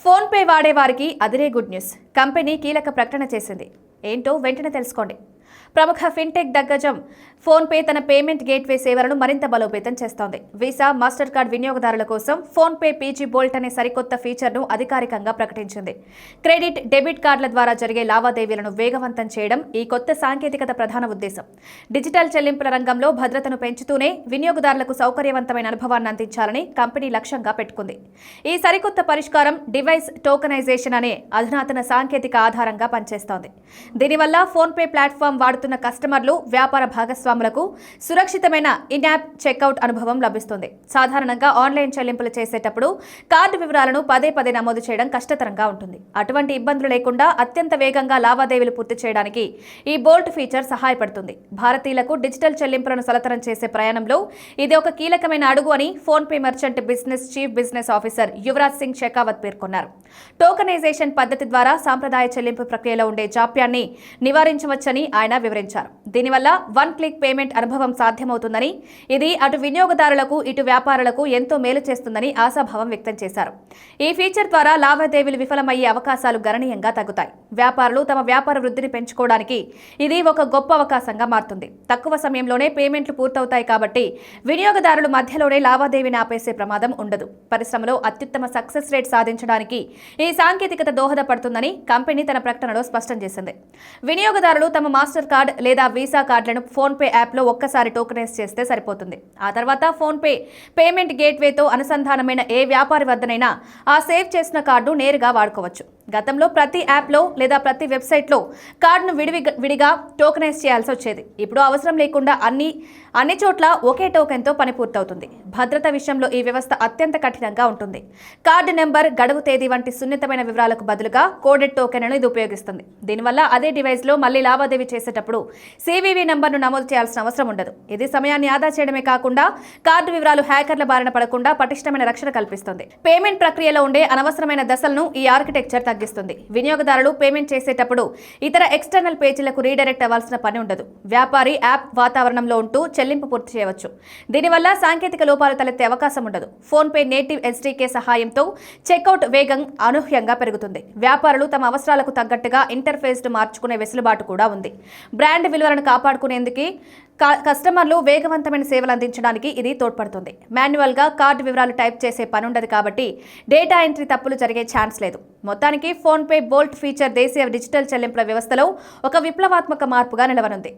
PhonePe వాడేవారికి అదిరే good news. Company కీలక ప్రకటన చేసింది. ఏంటో వెంటనే తెలుసుకోండి. ప్రముఖ ఫిన్టెక్ దిగ్గజం ఫోన్పే తన పేమెంట్ గేట్వే సేవలను మరింత బలోపేతం చేస్తోంది. వీసా మాస్టర్ కార్డ్ వినియోగదారుల కోసం ఫోన్పే పీజీ బోల్ట్ అనే సరికొత్త ఫీచర్ను అధికారికంగా ప్రకటించింది. క్రెడిట్ డెబిట్ కార్డుల ద్వారా జరిగే లావాదేవీలను వేగవంతం చేయడం ఈ కొత్త సాంకేతికత ప్రధాన ఉద్దేశం. డిజిటల్ చెల్లింపుల రంగంలో భద్రతను పెంచుతూనే వినియోగదారులకు సౌకర్యవంతమైన అనుభవాన్ని అందించాలని కంపెనీ లక్ష్యంగా పెట్టుకుంది. ఈ సరికొత్త పరిష్కారం డివైస్ టోకనైజేషన్ అనే అధునాతన సాంకేతిక ఆధారంగా పనిచేస్తోంది. దీనివల్ల ఫోన్పే ప్లాట్ఫామ్ వాడుతున్న కస్టమర్లు వ్యాపార భాగస్వాములకు సురక్షితమైన ఇన్ యాప్ చెక్అవుట్ అనుభవం లభిస్తుంది. సాధారణంగా ఆన్లైన్ చెల్లింపులు చేసేటప్పుడు కార్డు వివరాలను పదే పదే నమోదు చేయడం కష్టతరంగా ఉంటుంది. అటువంటి ఇబ్బందులు లేకుండా అత్యంత వేగంగా లావాదేవీలు పూర్తి చేయడానికి ఈ బోల్ట్ ఫీచర్ సహాయపడుతుంది. భారతీయులకు డిజిటల్ చెల్లింపులను సులతరం చేసే ప్రయాణంలో ఇది ఒక కీలకమైన అడుగు అని PhonePe merchant business chief business officer Yuvraj Singh Shekhawat పేర్కొన్నారు. టోకనైజేషన్ పద్ధతి ద్వారా సాంప్రదాయ చెల్లింపు ప్రక్రియలో ఉండే జాప్యాన్ని నివారించవచ్చని ఆయన వివరించారు. దీనివల్ల వన్ క్లిక్ పేమెంట్ అనుభవం సాధ్యమవుతుందని ఇది అటు వినియోగదారులకు ఇటు వ్యాపారులకు ఎంతో మేలు చేస్తుందని ఆశాభావం వ్యక్తం చేశారు. ఈ ఫీచర్ ద్వారా లావాదేవీలు విఫలమయ్యే అవకాశాలు గణనీయంగా తగ్గుతాయి. వ్యాపారులు తమ వ్యాపార వృద్ధిని పెంచుకోవడానికి ఇది ఒక గొప్ప అవకాశంగా మారుతుంది. తక్కువ సమయంలోనే పేమెంట్లు పూర్తవుతాయి కాబట్టి వినియోగదారులు మధ్యలోనే లావాదేవీని ఆపేసే ప్రమాదం ఉండదు. పరిశ్రమలో అత్యుత్తమ సక్సెస్ రేట్ సాధించడానికి ఈ సాంకేతికత దోహదపడుతుందని కంపెనీ తన ప్రకటనలో స్పష్టం చేసింది. వినియోగదారులు తమ మాస్టర్ కార్డ్ లేదా వీసా కార్డులను ఫోన్పే యాప్లో ఒక్కసారి టోకనైజ్ చేస్తే సరిపోతుంది. ఆ తర్వాత ఫోన్పే పేమెంట్ గేట్వేతో అనుసంధానమైన ఏ వ్యాపారి వద్దనైనా ఆ సేవ్ చేసిన కార్డు నేరుగా వాడుకోవచ్చు. గతంలో ప్రతి యాప్లో లేదా ప్రతి వెబ్సైట్లో కార్డును విడివి విడిగా టోకనైజ్ చేయాల్సి వచ్చేది. ఇప్పుడు అవసరం లేకుండా అన్ని అన్ని చోట్ల ఒకే టోకెన్తో పని పూర్తవుతుంది. భద్రత విషయంలో ఈ వ్యవస్థ అత్యంత కఠినంగా ఉంటుంది. కార్డు నెంబర్ గడువు తేదీ వంటి సున్నితమైన వివరాలకు బదులుగా కోడెడ్ టోకెన్లను ఇది ఉపయోగిస్తుంది. దీనివల్ల అదే డివైస్లో మళ్ళీ లావాదేవీ చేసేటప్పుడు సివివి నెంబర్ను నమోదు చేయాల్సిన అవసరం ఉండదు. ఇది సమయాన్ని ఆదా చేయడమే కాకుండా కార్డు వివరాలు హ్యాకర్ల బారిన పడకుండా పటిష్టమైన రక్షణ కల్పిస్తుంది. పేమెంట్ ప్రక్రియలో ఉండే అనవసరమైన దశలను ఈ ఆర్కిటెక్చర్ తగ్గిస్తుంది. వినియోగదారులు పేమెంట్ చేసేటప్పుడు ఇతర ఎక్స్టర్నల్ పేజీలకు రీడైరెక్ట్ అవ్వాల్సిన పని ఉండదు. వ్యాపారి యాప్ వాతావరణంలో ఉంటూ చెల్లింపు పూర్తి చేయవచ్చు. దీనివల్ల సాంకేతిక లోపాలు తలెత్తే అవకాశం ఉండదు. ఫోన్పే నేటివ్ ఎస్డీకే సహాయంతో చెక్అవుట్ వేగం అనూహ్యంగా పెరుగుతుంది. వ్యాపారులు తమ అవసరాలకు తగ్గట్టుగా ఇంటర్ఫేస్ మార్చుకునే వెసులుబాటు కూడా ఉంది. బ్రాండ్ విలువలను కాపాడుకునేందుకు కా- కస్టమర్లు వేగవంతమైన సేవలు అందించడానికి ఇది తోడ్పడుతుంది. మాన్యువల్గా కార్డు వివరాలు టైప్ చేసే పని ఉండదు కాబట్టి డేటా ఎంట్రీ తప్పులు జరిగే ఛాన్స్ లేదు. మొత్తానికి ఫోన్పే బోల్ట్ ఫీచర్ దేశీయ డిజిటల్ చెల్లింపుల వ్యవస్థలో ఒక విప్లవాత్మక మార్పుగా నిలవనుంది.